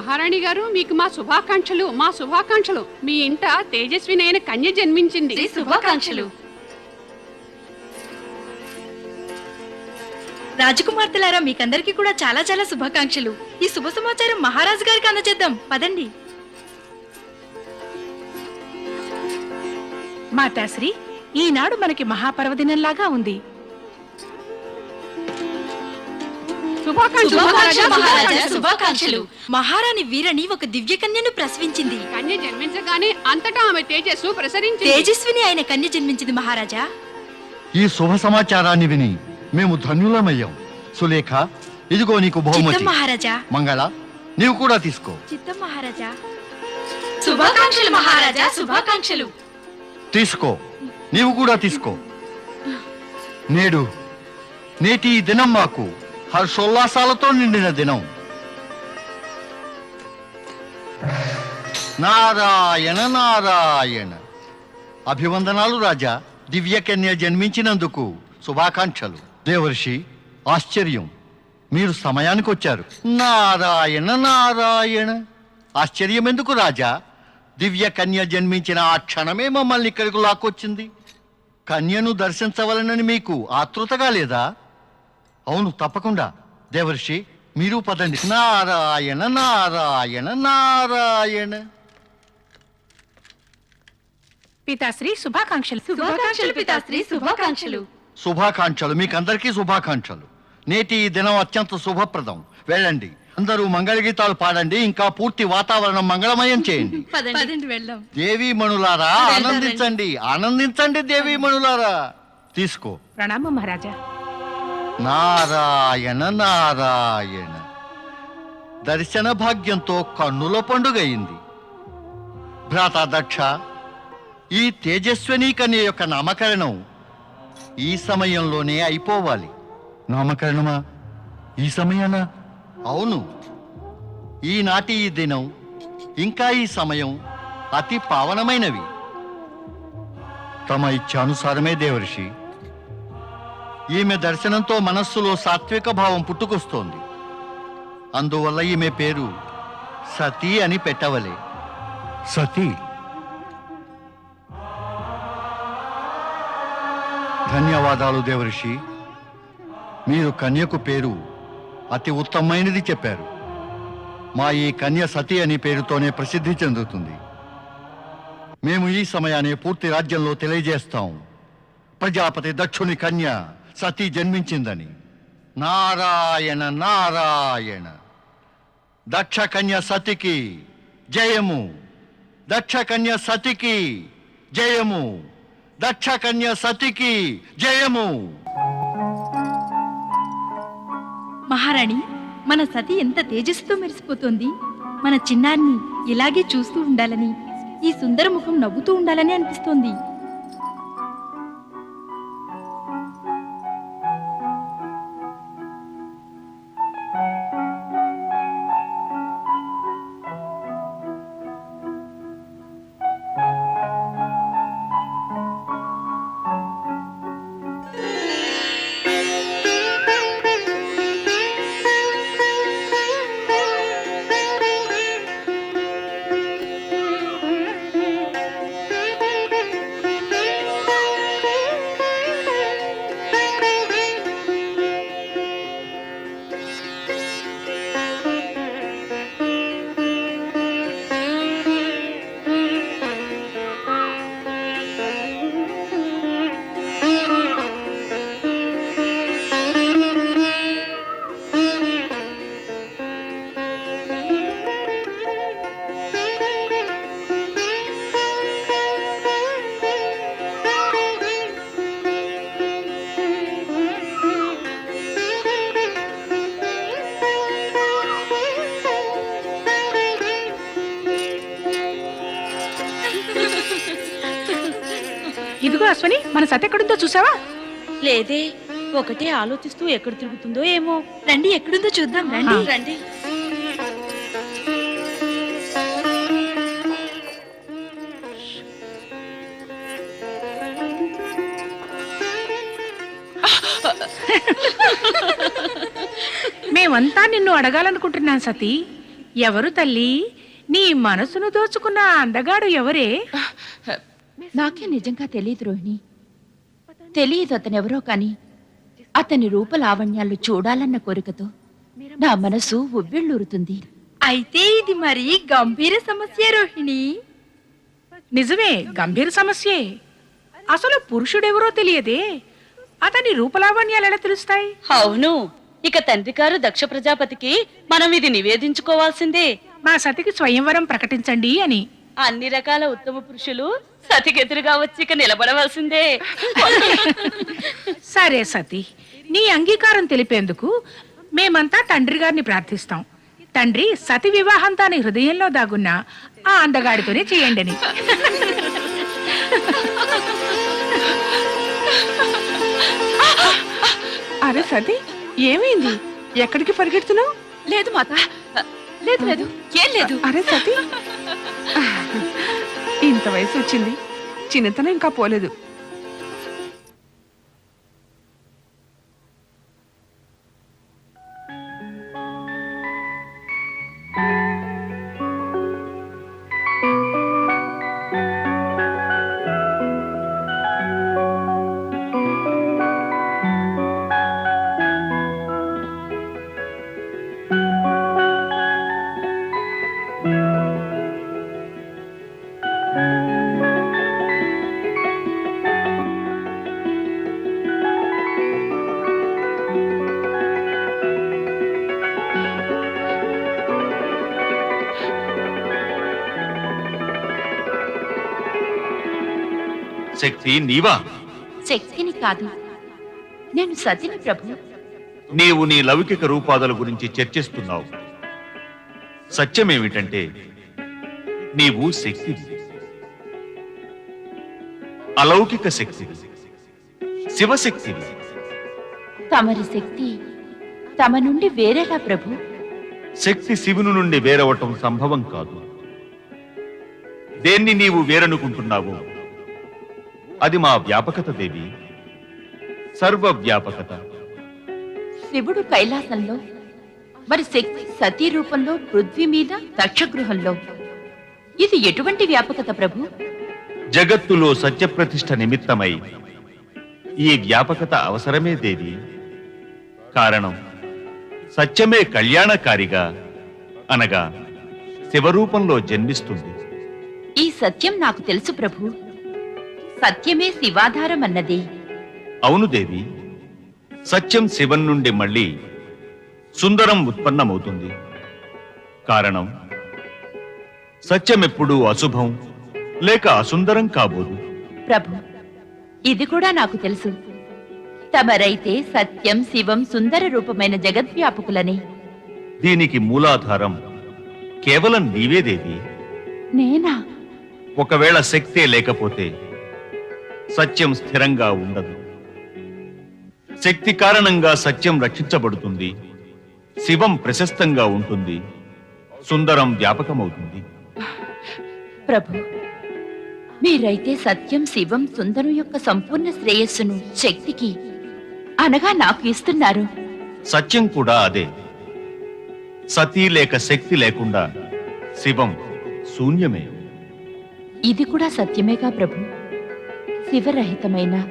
మహారాణి గారు మీకు మా శుభాకాంక్షలు మా శుభాకాంక్షలు. మీ ఇంట తేజస్వినైన కన్య జన్మించింది. శ్రీ శుభాకాంక్షలు. రాజకుమార్తెలారా మీకందరికీ కూడా చాలా చాలా శుభాకాంక్షలు. ఈ శుభ సమాచారం మహారాజు గారికి అందజేద్దాం. పదండి. మాతాశ్రీ ఈనాడు మనకి మహాపర్వదినంలాగా ఉంది. శుభాకాంక్షలు మహారాజా, మహారాణి వీరని ఒక దివ్య కన్యను ప్రసవించింది. కన్య జన్మించగానే అంతటా ఆమె తేజస్సు ప్రసరించింది. తేజస్విని ఆయన కన్య జన్మించింది మహారాజా. ఈ శుభ సమాచారాన్ని విని మేము ధన్యులమయ్యాం. సులేఖ ఇదిగో నీకు చిత్తం బహుమతి మహారాజా. మంగళ నీవు కూడా తీసుకో. చిత్తం మహారాజా. శుభాకాంక్షలు మహారాజా శుభాకాంక్షలు. తీసుకో. నీవు కూడా తీసుకో. నేడు నేటి దినం మాకు హర్షోల్లాసాలతో నిండిన దినం. నారాయణ నారాయణ. అభివందనాలు రాజా. దివ్యకన్య జన్మించినందుకు శుభాకాంక్షలు. దేవర్షి ఆశ్చర్యం. మీరు సమయానికి వచ్చారు నారాయణ నారాయణ. ఆశ్చర్యం ఎందుకు రాజా? దివ్య కన్య జన్మించిన ఆ క్షణమే మమ్మల్ని ఇక్కడికి లాక్కొచ్చింది. కన్యను దర్శించవలనని మీకు ఆతృతగా లేదా? అవును తప్పకుండా. దేవర్షి మీరు పదండి. నారాయణ నారాయణ నారాయణ. పితాశ్రీ శుభాకాంక్షలు. శుభాకాంక్షలు పితాశ్రీ శుభాకాంక్షలు. శుభాకాంక్షలు. మీకందరికీ శుభాకాంక్షలు. నేటి ఈ దినం అత్యంత శుభప్రదం. వెళ్ళండి. అందరూ మంగళగీతాలు పాడండి. ఇంకా పూర్తి వాతావరణం మంగళమయం చేయండి. పదండి. వెళ్దాం. దేవీ మణులారా ఆనందించండి. ఆనందించండి దేవీ మణులారా. తీసుకో. ప్రణామం మహారాజా. నారాయణ నారాయణ. దర్శన భాగ్యంతో కన్నుల పండుగయింది. భ్రాత దక్ష ఈ తేజస్విని కన్య యొక్క నామకరణం ఈ సమయంలోనే అయిపోవాలి. నామకరణమా? ఈ సమయాన? అవును. ఈనాటి ఈ దినం ఇంకా ఈ సమయం అతి పావనమైనవి. తమ ఇచ్ఛానుసారమే దేవర్షి. ఈమె దర్శనంతో మనస్సులో సాత్విక భావం పుట్టుకొస్తోంది. అందువల్ల ఈమె పేరు సతీ అని పెట్టవలే. సతీ. ధన్యవాదాలు దేవర్షి. మీరు కన్యకు పేరు అతి ఉత్తమమైనది చెప్పారు. మా ఈ కన్య సతీ అని పేరుతోనే ప్రసిద్ధి చెందుతుంది. మేము ఈ సమయాన్ని పూర్తి రాజ్యంలో తెలియజేస్తాం. ప్రజాపతి దక్షుని కన్య. సతీ జన్మించిందని. నారాయణ నారాయణ. దక్ష కన్య సతికి జయము. దక్ష కన్య సతికి జయము. దక్ష కన్య సతికి జయము. మహారాణి మన సతి ఎంత తేజస్సుతో మెరిసిపోతోంది. మన చిన్నారిని ఇలాగే చూస్తూ ఉండాలని ఈ సుందర ముఖం నవ్వుతూ ఉండాలని అనిపిస్తోంది. అశ్వని మన సత్ ఎక్కడుందో చూసావా? లేదే ఒకటే ఆలోచిస్తూ ఎక్కడ తిరుగుతుందో ఏమో. రండి ఎక్కడుందో చూద్దాం రండి. రండి. మేమంతా నిన్ను అడగాలనుకుంటున్నాం సతీ. ఎవరు తల్లి? నీ మనసును దోచుకున్న అందగాడు ఎవరే? నాకే నిజంగా తెలియదు రోహిణి. తెలియదు అతనెవరో కాని అతని రూపలావణ్యాలు చూడాలన్న కోరికతో నా మనసు ఉవ్విళ్ళూరుతుంది. అయితే ఇది మరి గంభీర సమస్య రోహిణి. నిజమే గంభీర సమస్యే. అసలు పురుషుడెవరో తెలియదే. అతని రూపలావణ్యాలు ఎలా తెలుస్తాయి? అవును ఇక తండ్రి గారు దక్ష ప్రజాపతికి మనం ఇది నివేదించుకోవాల్సిందే. మా సతికి స్వయంవరం ప్రకటించండి అని. అన్ని రకాల ఉత్తమ పురుషులు సతికెదురుగా వచ్చి ఇక నిలబడవలసిందే. సరే సతీ నీ అంగీకారం తెలిపేందుకు మేమంతా తండ్రి గారిని ప్రార్థిస్తాం. తండ్రి సతి వివాహం తాని హృదయంలో దాగున్న ఆ అందగాడితోనే చేయండి అని అరే సతీ ఏమైంది? ఎక్కడికి పరిగెడుతున్నావు? లేదు మాత లేదు లేదు ఏం లేదు. అరే సతీ. ఇంత వయసు వచ్చింది. చిన్నతనం ఇంకా పోలేదు. శక్తి నీవా? శక్తిని కాదు. నేను సతిని ప్రభు. నీవు నీ లౌకిక రూపాదల గురించి చర్చిస్తున్నావు. సత్యమేమిటంటే నీవు శక్తివి అలౌకిక శక్తివి శివశక్తివి తమరి శక్తి తమ నుండి వేరేలా ప్రభు. శక్తి శివుని నుండి వేరవటం సంభవం కాదు. దేన్ని నీవు వేరనుకుంటున్నావో అది మా వ్యాపకత దేవి. సర్వ వ్యాపకత శివుడు కైలాసంలో మరి శక్తి సతీ రూపంలో పృథ్వీ మీద దక్షగృహంలో. ఇది ఎటువంటి వ్యాపకత ప్రభు? జగత్తులో సత్యప్రతిష్ఠ నిమిత్తమై ఈ వ్యాపకత అవసరమే దేవి. కారణం సత్యమే కళ్యాణకారిగా అనగా శివరూపంలో జన్మిస్తుంది. ఈ సత్యం నాకు తెలుసు ప్రభు. సత్యమే శివాధారం అన్నది అవును దేవి సత్యం శివం నుండి మళ్ళీ సుందరం ఉత్పన్నమవుతుంది. కారణం సత్యమెప్పుడూ అశుభం లేక అసుందరం కాబోదు. ప్రభు ఇది కూడా నాకు తెలుసు. తమరైతే సత్యం శివం సుందర రూపమైన జగద్వ్యాపకులని. దీనికి మూలాధారం కేవలం నీవే దేవి. నేనా? ఒకవేళ శక్తే లేకపోతే సత్యం స్థిరంగా ఉండదు. శక్తి కారణంగా సత్యం రక్షించబడుతుంది. శివం ప్రశస్తంగా ఉంటుంది. సుందరం వ్యాపకమవుతుంది. ప్రభు మీరైతే సత్యం శివం సుందరం యొక్క సంపూర్ణ శ్రేయస్సును శక్తికి అనగా నాకు ఇస్తున్నారు. సత్యం కూడా అదే. సతీ లేక శక్తి లేకుండా శివం శూన్యమే. ఇది కూడా సత్యమేగా ప్రభు? శివరహితమైన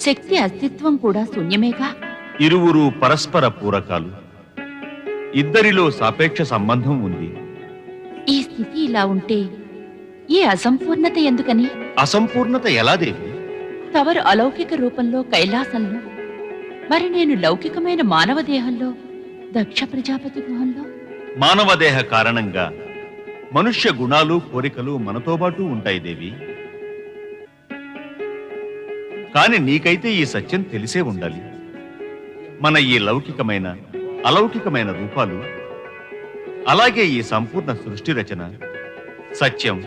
శక్తి అస్తిత్వం కూడా శూన్యమేగా? ఇరువురు పరస్పర పూరకాలు. ఇద్దరిలో సాపేక్ష సంబంధం ఉంది. ఈ స్థితి ఇలా ఉంటే ఈ అసంపూర్ణత ఎందుకని? అసంపూర్ణత ఎలా దేవి? తవరు అలౌకిక రూపంలో కైలాసంలో మరి నేను లౌకికమైన మానవ దేహంలో దక్ష ప్రజాపతి గృహంలో? మానవ దేహ కారణంగా మనుష్య గుణాలు కోరికలు మనతో పాటు ఉంటాయి దేవి. కాని నీకైతే ఈ సత్యం తెలిసే ఉండాలి. మన ఈ లౌకికమైన అలౌకికమైన రూపాలు అలాగే ఈ సంపూర్ణ సృష్టి రచన సత్యం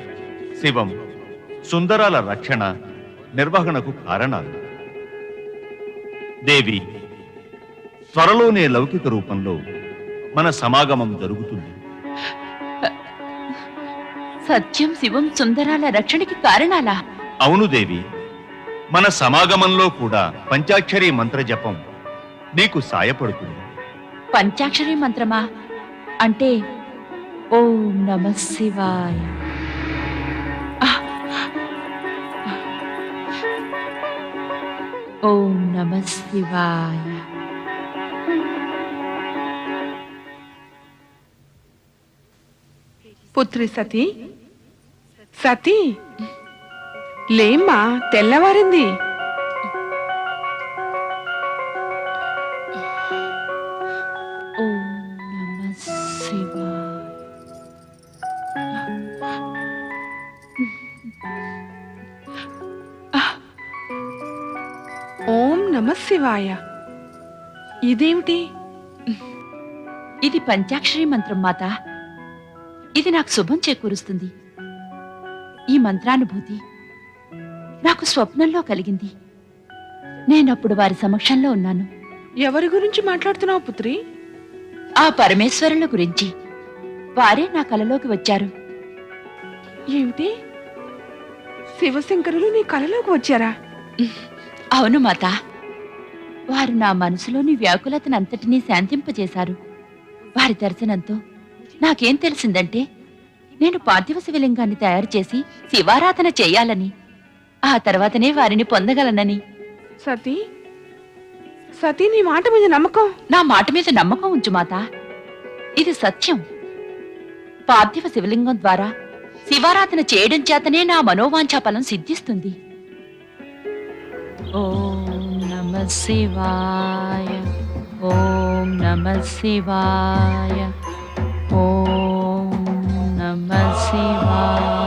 శివం సుందరాల రక్షణ నిర్వహణకు కారణాలు. దేవి త్వరలోనే లౌకిక రూపంలో మన సమాగమం జరుగుతుంది. సత్యం శివం సుందరాల రక్షణకి కారణాలా? అవును దేవి. మన సమాగమంలో కూడా పంచాక్షరి మంత్ర జపం నీకు సాయపడుతుంది. పంచాక్షరి మంత్రమా? అంటే ఓం నమ శివాయ. ఓం నమ శివాయ. పుత్రి సతీ సతీ లేమ్మా తెల్లవారింది. ఓం నమ శివాయ. ఇదేమిటి? ఇది పంచాక్షరి మంత్రం మాత. ఇది నాకు శుభం చేకూరుస్తుంది. ఈ మంత్రానుభూతి నాకు స్వప్నంలో కలిగింది. నేనప్పుడు వారి సమక్షంలో ఉన్నాను. ఎవరి గురించి మాట్లాడుతున్నావు పుత్రి? ఆ పరమేశ్వరుల గురించి. వారే నా కలలోకి వచ్చారు. ఏమిటి? శివశంకరులు నీ కలలోకి వచ్చారా? అవును మాత. వారు నా మనసులోని వ్యాకులతనంతటినీ శాంతింపజేశారు. వారి దర్శనంతో నాకేం తెలిసిందంటే నేను పార్థివ శివలింగాన్ని తయారు చేసి శివారాధన చేయాలని. ఆ తర్వాతనే వారిని పొందగలనని. సతీ సతీ నీ మాట మీద నమ్మకం. నా మాట మీద నమ్మకం ఉంచు మాత. ఇది సత్యం. పార్థివ శివలింగం ద్వారా శివారాధన చేయడం చేతనే నా మనోవాంఛా ఫలం సిద్ధిస్తుంది. ఓం నమ శివాయ ఓం నమ శివాయ ఓం నమ శివాయ.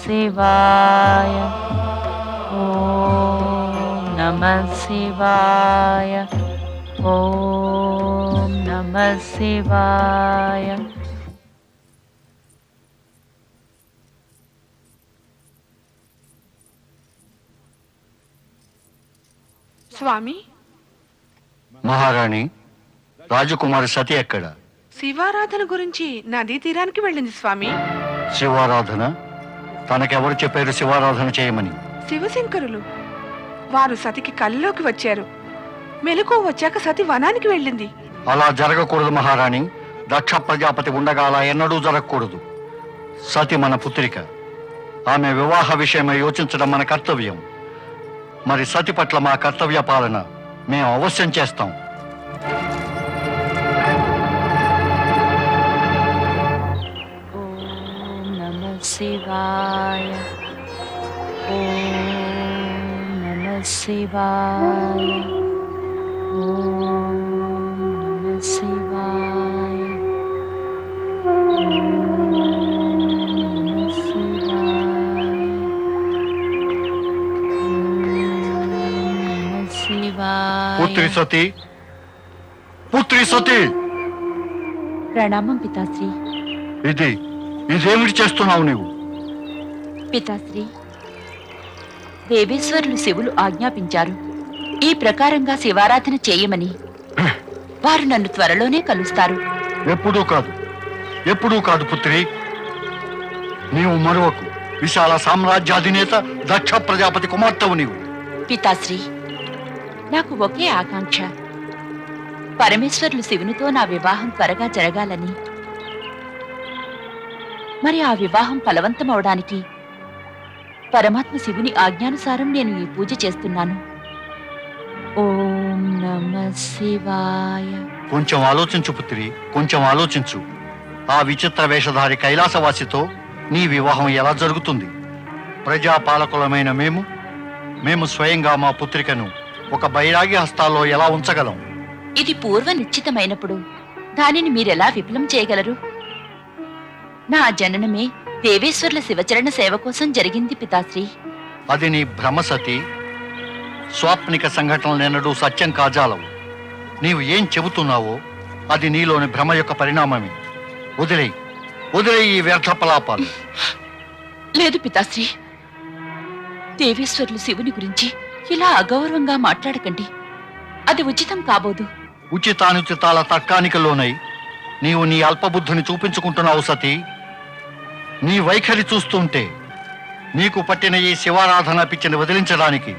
శివాయ ఓం నమ శివాయ ఓం నమ శివాయ స్వామి మహారాణి రాజకుమారి సతి ఎక్కడ? శివారాధన గురించి నదీ తీరానికి వెళ్ళింది స్వామి. శివారాధన? తనకెవరు చెప్పారు శివారాధన చేయమని. శివశంకరులు వారు సతికి కల్లోకి వచ్చారు. మెలకు వచ్చాక సతి వనానికి వెళ్ళింది. అలా జరగకూడదు మహారాణి. దక్ష ప్రజాపతి ఉండగా అలా ఎన్నడూ జరగకూడదు. సతి మన పుత్రిక. ఆమె వివాహ విషయమై యోచించడం మన కర్తవ్యం. మరి సతి పట్ల మా కర్తవ్య పాలన మేము అవశ్యం చేస్తాం. Shivaya. Om Namah Shivaya. Om Namah Shivaya. Om પુત્રી સતી પુત્રી સતી પ્રણામમ પિતાશ્રી ఇదేమిటి చేస్తున్నావు నీవు? పితాశ్రీ దేవేశ్వరులు శివులు ఆజ్ఞాపించారు. ఈ ప్రకారంగా శివారాధన చేయమని. వారు నన్ను త్వరలోనే కలుస్తారు. ఎప్పుడూ కాదు. ఎప్పుడూ కాదు పుత్రి. నీవు మరొకకు విశాల సామ్రాజ్యాధినేత దక్ష ప్రజాపతి కుమార్తెవు నీవు. పితాశ్రీ నాకు ఒకే ఆకాంక్ష. పరమేశ్వరులు శివునితో నా వివాహం త్వరగా జరగాలని. మరి ఆ వివాహం ఫలవంతమవడానికి? పరమాత్మ శివుని ఆజ్ఞానుసారం నేను ఈ పూజ చేస్తున్నాను. ఓం నమ శివాయ. కొంచెం ఆలోచించు పుత్రి కొంచెం ఆలోచించు. ఆ విచిత్ర వేషధారి కైలాసవాసితో నీ వివాహం ఎలా జరుగుతుంది? ప్రజాపాలకులమైన మేము మేము స్వయంగా మా పుత్రికను ఒక బైరాగి హస్తాల్లో ఎలా ఉంచగలం? ఇది పూర్వ నిశ్చితమైనప్పుడు దానిని మీరెలా విఫలం చేయగలరు? నా జననమే దేవేశ్వర్ల శివచరణ సేవ కోసం జరిగింది పితాశ్రీ. అది నీ భ్రమసతి స్వాప్నిక సంఘటనలెన్నడూ సత్యం కాజాలవు. నీవు ఏం చెబుతున్నావో అది నీలోని భ్రమ యొక్క పరిణామమే. వదిలేయి. వదిలేయి ఈ వ్యర్థ పలాపాలు లేదు పితాశ్రీ. దేవేశ్వర్లు శివుని గురించి ఇలా అగౌరవంగా మాట్లాడకండి. అది ఉచితం కాబోదు. ఉచితానుచితాల తర్కానికి లోనై నీవు నీ అల్పబుద్ధిని చూపించుకుంటున్నావు సతీ. నీ వైఖరి చూస్తుంటే నీకు పట్టిన ఈ శివారాధన పిచ్చిని వదిలించడానికి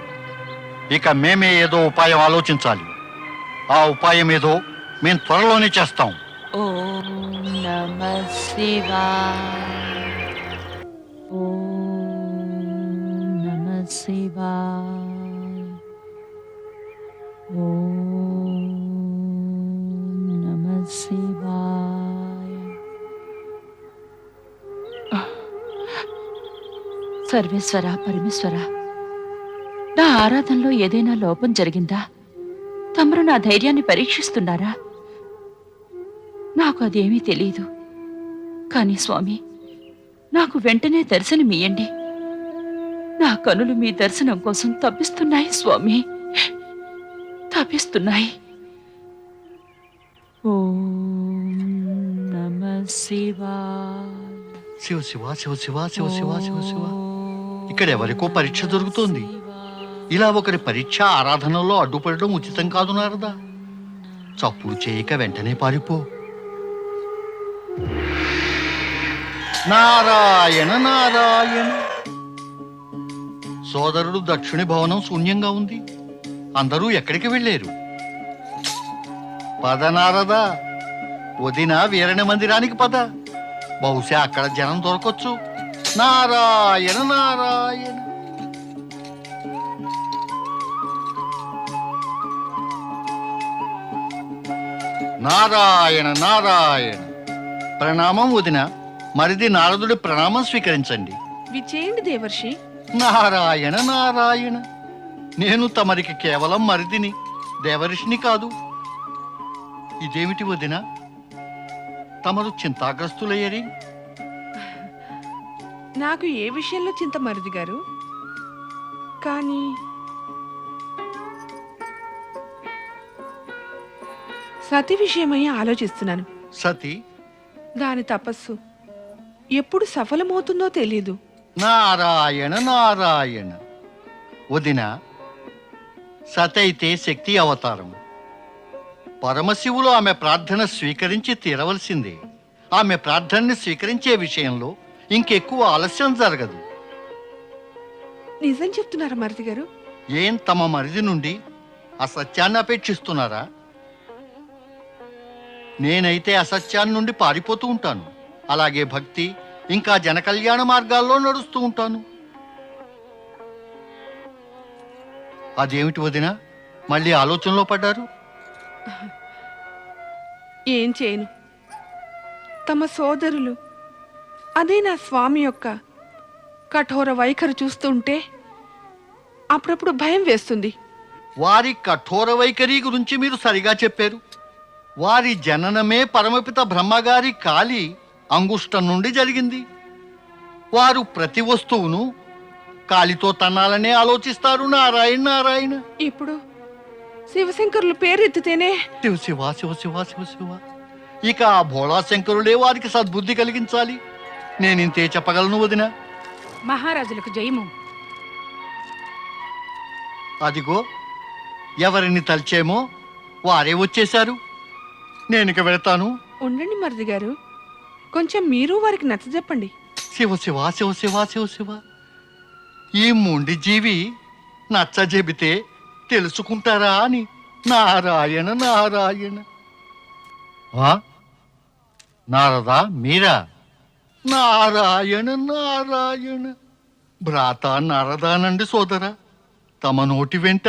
ఇక మేమే ఏదో ఉపాయం ఆలోచించాలి. ఆ ఉపాయం ఏదో మేం త్వరలోనే చేస్తాం. ఓం నమ ఓం నమ సర్వేశ్వర పరమేశ్వర. నా ఆరాధనలో ఏదైనా లోపం జరిగిందా? తమరు నా ధైర్యాన్ని పరీక్షిస్తున్నారా? నాకు అదేమీ తెలియదు కానీ స్వామి నాకు వెంటనే దర్శనమియ్యండి. నా కనులు మీ దర్శనం కోసం తప్పిస్తున్నాయి స్వామి. తప్పిస్తున్నాయి. ఓ నమ శివా శివ శివ శివ శివ శివ శివ శివ శివ. ఇక్కడ ఎవరికో పరీక్ష దొరుకుతోంది ఇలా ఒకరి పరీక్ష ఆరాధనలో అడ్డుపడడం ఉచితం కాదు నారదా. చప్పుడు చేయక వెంటనే పారిపో. నారాయణ నారాయణ. సోదరుడు దక్షిణి భవనం శూన్యంగా ఉంది. అందరూ ఎక్కడికి వెళ్ళారు? పద నారదా. వదిన వీరణ మందిరానికి పద. బహుశా అక్కడ జనం దొరకొచ్చు. నారాయణ నారాయణ. నారాయణ నారాయణ. ప్రణామం వదిన మరిది నారదుడి ప్రణామం స్వీకరించండి. విచేయండి దేవర్షి. నారాయణ నారాయణ. నేను తమరికి కేవలం మరిదిని దేవరిషిని కాదు. ఇదేమిటి వదిన? తమరు చింతాగ్రస్తులయ్యరి. నాకు ఏ విషయంలో చింత మరిది గారు? కానీ సతి విషయమై ఆలోచిస్తున్నాను. సతి? దాని తపస్సు ఎప్పుడు సఫలమవుతుందో తెలీదు. నారాయణ నారాయణ. వదిన సతైతే శక్తి అవతారం. పరమశివులు ఆమె ప్రార్థన స్వీకరించి తీరవలసిందే. ఆమె ప్రార్థనని స్వీకరించే విషయంలో ఇంకెక్కువ ఆలస్యం జరగదు. నిజం చెప్తున్నారా మరిది గారు? ఏం తమ మరిది నుండి అసత్యాన్ని అపేక్షిస్తున్నారా? నేనైతే అసత్యాన్ని నుండి పారిపోతూ ఉంటాను. అలాగే భక్తి ఇంకా జనకల్యాణ మార్గాల్లో నడుస్తూ ఉంటాను. అదేమిటి వదిన? మళ్ళీ ఆలోచనలో పడ్డారు? ఏం చేయను. తమ సోదరులు అదే నా స్వామి యొక్క కఠోర వైఖరి చూస్తుంటే అప్పుడప్పుడు భయం వేస్తుంది. వారి కఠోర వైఖరి గురించి మీరు సరిగా చెప్పారు. వారి జననమే పరమపిత బ్రహ్మగారి కాలి అంగుష్టం నుండి జరిగింది. వారు ప్రతి వస్తువును కాలితో తన్నాలనే ఆలోచిస్తారు నారాయణ నారాయణ. ఇప్పుడు శివశంకరులు పేరెత్తితేనే శివ శివ శివ శివ శివ శివ. ఇక ఆ భోళా శంకరులే వారికి సద్బుద్ధి కలిగించాలి. నేను ఇంతే చెప్పగలను వదిన? మహారాజులకు జయము. అదిగో ఎవరిని తలిచేమో వారే వచ్చేశారు. నేను ఇక వెళతాను. ఉండండి మరిది గారు. కొంచెం మీరు వారికి నచ్చజెప్పండి శివ శివ శివ శివ శివ శివ. ఈ మొండి జీవి నచ్చ చెబితే తెలుసుకుంటారా అని. నారాయణ నారాయణ? నారదా మీరా? నారాయణ నారాయణ. భ్రాత నారదానండి సోదర తమ నోటి వెంట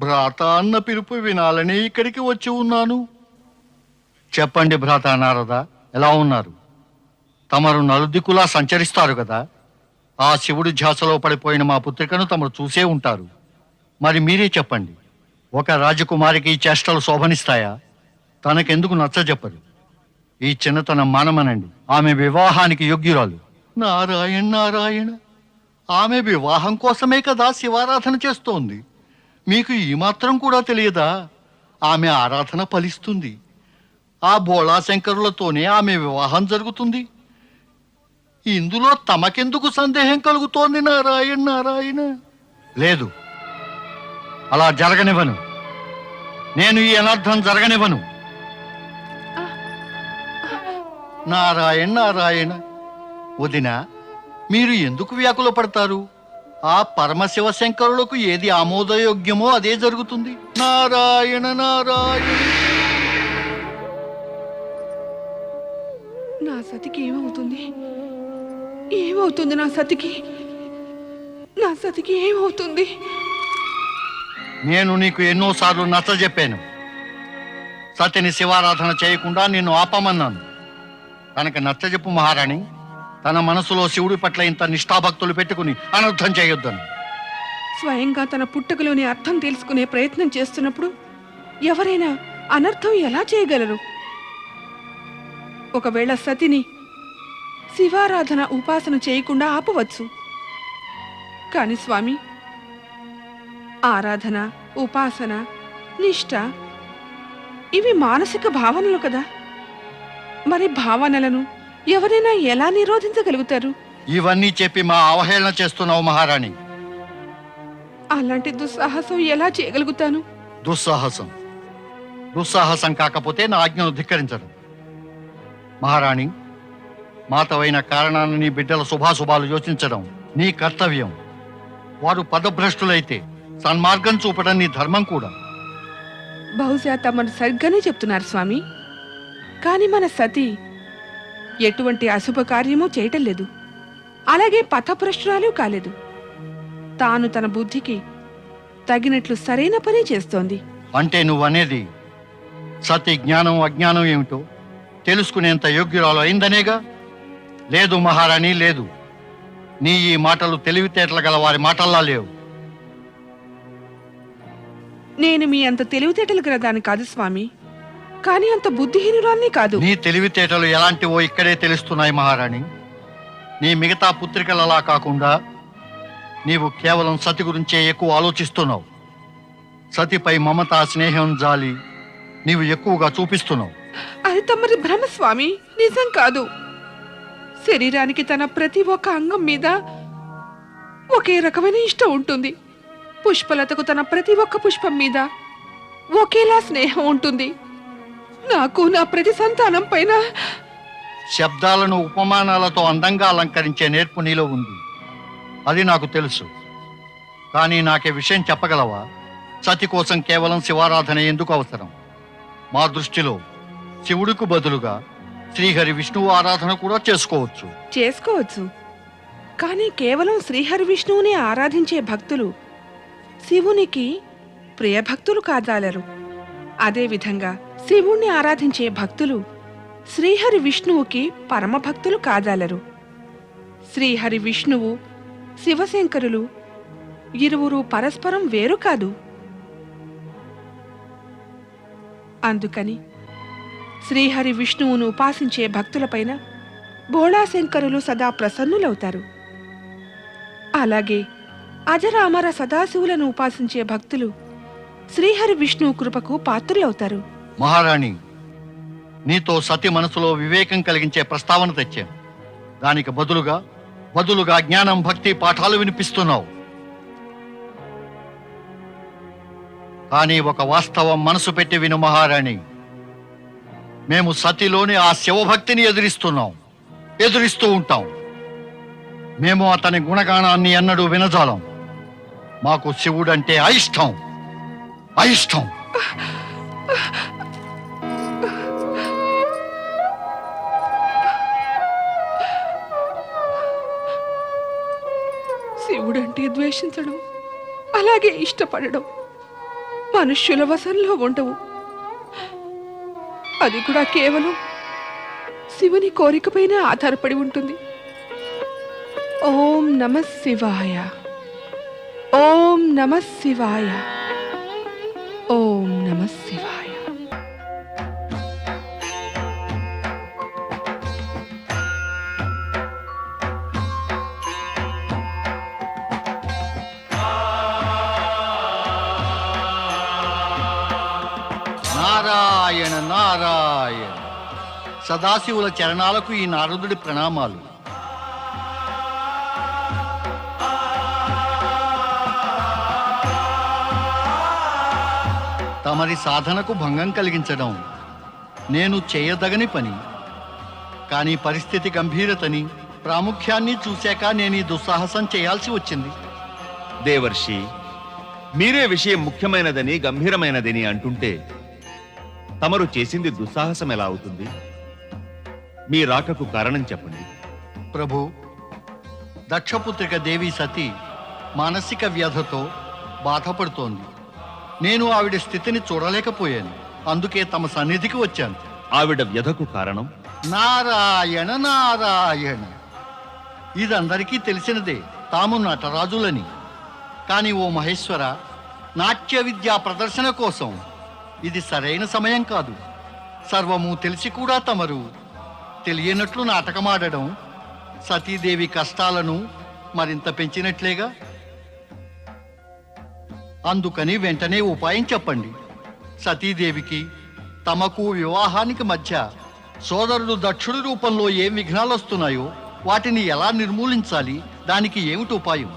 భ్రాత అన్న పిలుపు వినాలని ఇక్కడికి వచ్చి ఉన్నాను. చెప్పండి భ్రాత నారద ఎలా ఉన్నారు? తమరు నలుదిక్కులా సంచరిస్తారు కదా? ఆ శివుడి ఝాసలో పడిపోయిన మా పుత్రికను తమరు చూసే ఉంటారు. మరి మీరే చెప్పండి ఒక రాజకుమారికి ఈ చేష్టలు శోభనిస్తాయా? తనకెందుకు నచ్చ చెప్పరు ఈ చిన్నతనం మానమనండి. ఆమె వివాహానికి యోగ్యురాలు. నారాయణ నారాయణ. ఆమె వివాహం కోసమే కదా శివారాధన చేస్తోంది. మీకు ఈ మాత్రం కూడా తెలియదా? ఆమె ఆరాధన ఫలిస్తుంది. ఆ బోళాశంకరులతోనే ఆమె వివాహం జరుగుతుంది. ఇందులో తమకెందుకు సందేహం కలుగుతోంది నారాయణ నారాయణ? లేదు. అలా జరగనివ్వను. నేను ఈ అనర్థం జరగనివ్వను. నారాయణ నారాయణ వదిన మీరు ఎందుకు వ్యాకుల పడతారు? ఆ పరమశివ శంకరులకు ఏది ఆమోదయోగ్యమో అదే జరుగుతుంది. నారాయణ నారాయణ. నా సతికి ఏమవుతుంది? ఏమవుతుంది నా సతికి? నా సతికి ఏమవుతుంది? నేను నీకు ఎన్నోసార్లు నచ్చ చెప్పాను సతిని శివారాధన చేయకుండా నిన్ను ఆపమన్నాను. తనకి నచ్చజెప్పు మహారాణి తన మనసులో శివుడి పట్ల ఇంత నిష్ఠాభక్తులు పెట్టుకుని అనర్థం చేయొద్దని. స్వయంగా తన పుట్టుకలోని అర్థం తెలుసుకునే ప్రయత్నం చేస్తున్నప్పుడు ఎవరైనా అనర్థం ఎలా చేయగలరు? ఒకవేళ సతిని శివారాధన ఉపాసన చేయకుండా ఆపవచ్చు. కాని స్వామి ఆరాధన ఉపాసన నిష్ఠ ఇవి మానసిక భావనలు కదా. మరి భావనలను ఎవరైనా ఎలా నిరోధించగలుగుతారు? ఇవన్నీ చెప్పి మా అవహేళన చేస్తున్నావు మహారాణి. అలాంటి దుస్సాహసం ఎలా చేయగలుగుతాను? దుస్సాహసం. దుస్సాహసం కాకపోతే నా ఆజ్ఞను ధిక్కరించడం మహారాణి మాతవైన కారణాన్ని నీ బిడ్డల శుభాశుభాలు యోచించడం నీ కర్తవ్యం. వారు పదభ్రష్టులైతే సన్మార్గం చూపడం నీ ధర్మం కూడా. బహుశా తమను సరిగ్గానే చెప్తున్నారు స్వామి. కాని మన సతి ఎటువంటి అశుభ కార్యమూ చేయటం లేదు. అలాగే పథభ్రష్టురాలు కాలేదు. తాను తన బుద్ధికి తగినట్లు సరైన పని చేస్తోంది. అంటే నువ్వనేది సతి జ్ఞానం అజ్ఞానం ఏమిటో తెలుసుకునేంత యోగ్యురాలు అయిందనేగా? లేదు మహారాణి లేదు. నీ ఈ మాటలు తెలివితేటలు గల వారి మాటల్లా లేవు. నేను మీ అంత తెలివితేటలు గల దాని కాదు స్వామి. కానీ అంత బుద్ధిహీనురాల్ని కాదు. నీ తెలివితేటలు ఎలాంటివో ఇక్కడే తెలుస్తున్నాయి మహారాణి. నీ మిగతా పుత్రికలలా కాకుండా నీవు కేవలం సతి గురించే ఎక్కువ ఆలోచిస్తున్నావు. సతిపై మమత స్నేహం జాలి నీవు ఎక్కువగా చూపిస్తున్నావు. అది తమరి భ్రమ స్వామి నిజం కాదు. శరీరానికి తన ప్రతి ఒక్క అంగం మీద ఒకే రకమైన ఇష్టం ఉంటుంది. పుష్పలతకు తన ప్రతి ఒక్క పుష్పం మీద ఒకేలా స్నేహం ఉంటుంది. నాకు నా ప్రతి సంతానం పైన శబ్దాలను ఉపమానాలతో అందంగా అలంకరించే నేర్పు నీలో ఉంది. అది నాకు తెలుసు. కానీ నాకే విషయం చెప్పగలవా? సతి కోసం కేవలం శివారాధన ఎందుకు అవసరం? మా దృష్టిలో శివుడికి బదులుగా శ్రీహరి విష్ణువు ఆరాధన కూడా చేసుకోవచ్చు. చేసుకోవచ్చు. కానీ కేవలం శ్రీహరి విష్ణువుని ఆరాధించే భక్తులు శివునికి ప్రియభక్తులు కాదాలరు అదేవిధంగా శివుణ్ణి ఆరాధించే భక్తులు శ్రీహరి విష్ణువుకి పరమభక్తులు కాదాలరు శ్రీహరి విష్ణువు శివశంకరులు ఇరువురు పరస్పరం వేరు కాదు. అందుకని శ్రీహరి విష్ణువును ఉపాసించే భక్తులపైన భోళాశంకరులు సదా ప్రసన్నులవుతారు. అలాగే అజరామర సదాశివులను ఉపాసించే భక్తులు శ్రీహరి విష్ణువు కృపకు పాత్రులవుతారు. మహారాణి నీతో సతి మనసులో వివేకం కలిగించే ప్రస్తావన తెచ్చాం. దానికి బదులుగా బదులుగా జ్ఞానం భక్తి పాఠాలు వినిపిస్తున్నావు. కానీ ఒక వాస్తవం మనసు పెట్టి విను మహారాణి. మేము సతిలోని ఆ శివభక్తిని ఎదురిస్తున్నాం. ఎదురిస్తూ ఉంటాం. మేము అతని గుణగాణాన్ని ఎన్నడూ వినజాలం. మాకు శివుడంటే అయిష్టం. అయిష్టం. శివుడంటే ద్వేషించడం అలాగే ఇష్టపడడం. మనుష్యుల వశంలో ఉండవు. అది కూడా కేవలం శివుని కోరికపైనే ఆధారపడి ఉంటుంది. ఓం నమ శివాయ. ఓం నమ శివాయ. ఓం నమ శివాయ. సదాశివుల చరణాలకు ఈ నారదుడి ప్రణామాలు. తమరి సాధనకు భంగం కలిగించడం నేను చేయదగని పని. కానీ పరిస్థితి గంభీరతని ప్రాముఖ్యాన్ని చూశాక నేను ఈ దుస్సాహసం చేయాల్సి వచ్చింది. దేవర్షి మీరే విషయం ముఖ్యమైనదని గంభీరమైనదని అంటుంటే తమరు చేసింది దుస్సాహసం ఎలా అవుతుంది? మీ రాకకు కారణం చెప్పండి. ప్రభు దక్షపుత్రిక దేవి సతి మానసిక వ్యధతో బాధపడుతోంది. నేను ఆవిడ స్థితిని చూడలేకపోయాను. అందుకే తమ సన్నిధికి వచ్చాను. ఆవిడ వ్యధకు కారణం? నారాయణ నారాయణ. ఇదందరికీ తెలిసినదే తాము నటరాజులని. కానీ ఓ మహేశ్వర నాట్య విద్యా ప్రదర్శన కోసం. ఇది సరైన సమయం కాదు. సర్వము తెలిసి కూడా తమరు తెలియనట్లు నాటకమాడడం సతీదేవి కష్టాలను మరింత పెంచినట్లేగా? అందుకని వెంటనే ఉపాయం చెప్పండి. సతీదేవికి తమకు వివాహానికి మధ్య సోదరుడు దక్షుడి రూపంలో ఏం విఘ్నాలు వస్తున్నాయో వాటిని ఎలా నిర్మూలించాలి? దానికి ఏమిటి ఉపాయం?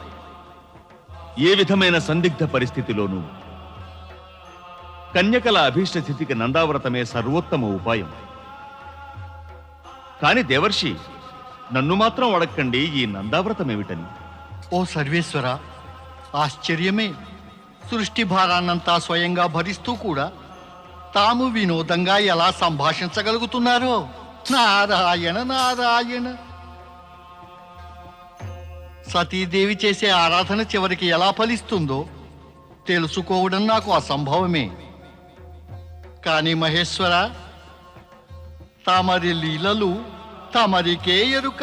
ఏ విధమైన సందిగ్ధ పరిస్థితిలోనూ కన్యకల అభీష్ట స్థితికి నందావ్రతమే సర్వోత్తమ ఉపాయం. కాని దేవర్షి నన్ను మాత్రం అడక్కండి ఈ నందావ్రతమేమిటని. ఓ సర్వేశ్వర ఆశ్చర్యమే. సృష్టి భారాన్నంతా స్వయంగా భరిస్తూ కూడా తాము వినోదంగా ఎలా సంభాషించగలుగుతున్నారో? నారాయణ నారాయణ. సతీదేవి చేసే ఆరాధన చివరికి ఎలా ఫలిస్తుందో తెలుసుకోవడం నాకు అసంభవమే. కానీ మహేశ్వర తమరి లీలలు తమరికే ఎరుక.